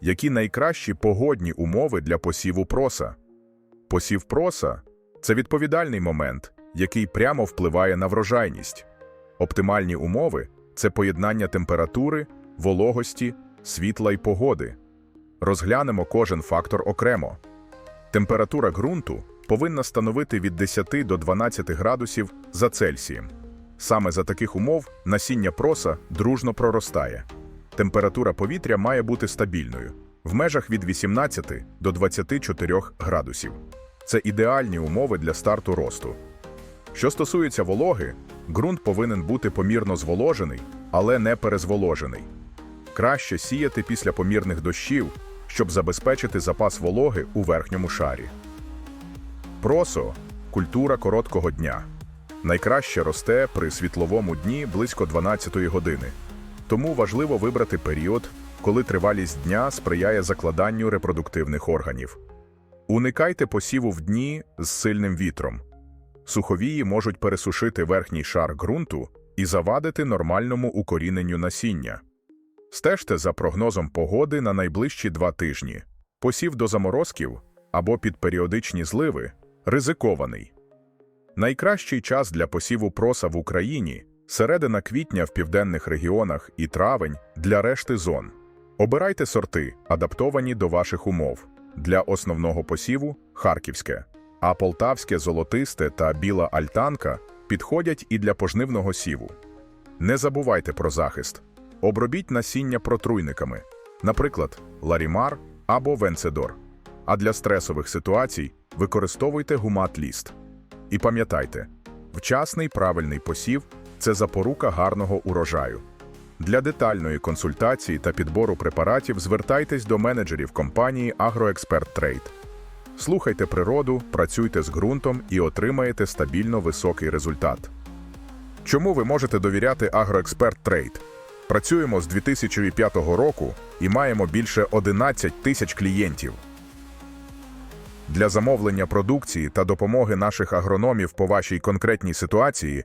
які найкращі погодні умови для посіву проса. Посів проса це відповідальний момент, який прямо впливає на врожайність. Оптимальні умови це поєднання температури, вологості, світла й погоди. Розглянемо кожен фактор окремо. Температура ґрунту повинна становити від 10 до 12 градусів за Цельсієм. Саме за таких умов насіння проса дружно проростає. Температура повітря має бути стабільною в межах від 18 до 24 градусів. Це ідеальні умови для старту росту. Що стосується вологи, ґрунт повинен бути помірно зволожений, але не перезволожений. Краще сіяти після помірних дощів, щоб забезпечити запас вологи у верхньому шарі. Просо культура короткого дня. Найкраще росте при світловому дні близько 12 години. Тому важливо вибрати період, коли тривалість дня сприяє закладанню репродуктивних органів. Уникайте посіву в дні з сильним вітром. Суховії можуть пересушити верхній шар ґрунту і завадити нормальному укоріненню насіння. Стежте за прогнозом погоди на найближчі два тижні. Посів до заморозків або під періодичні зливи ризикований. Найкращий час для посіву проса в Україні середина квітня в південних регіонах і травень для решти зон. Обирайте сорти, адаптовані до ваших умов. Для основного посіву харківське, а полтавське золотисте та біла альтанка підходять і для пожнивного сіву. Не забувайте про захист. Обробіть насіння протруйниками, наприклад, ларімар або венцедор. А для стресових ситуацій використовуйте гумат-ліст. І пам'ятайте, вчасний правильний посів це запорука гарного урожаю. Для детальної консультації та підбору препаратів звертайтесь до менеджерів компанії Агроексперт Трейд. Слухайте природу, працюйте з ґрунтом і отримаєте стабільно високий результат. Чому ви можете довіряти Агроексперт Трейд? Працюємо з 2005 року і маємо більше 11 тисяч клієнтів. Для замовлення продукції та допомоги наших агрономів по вашій конкретній ситуації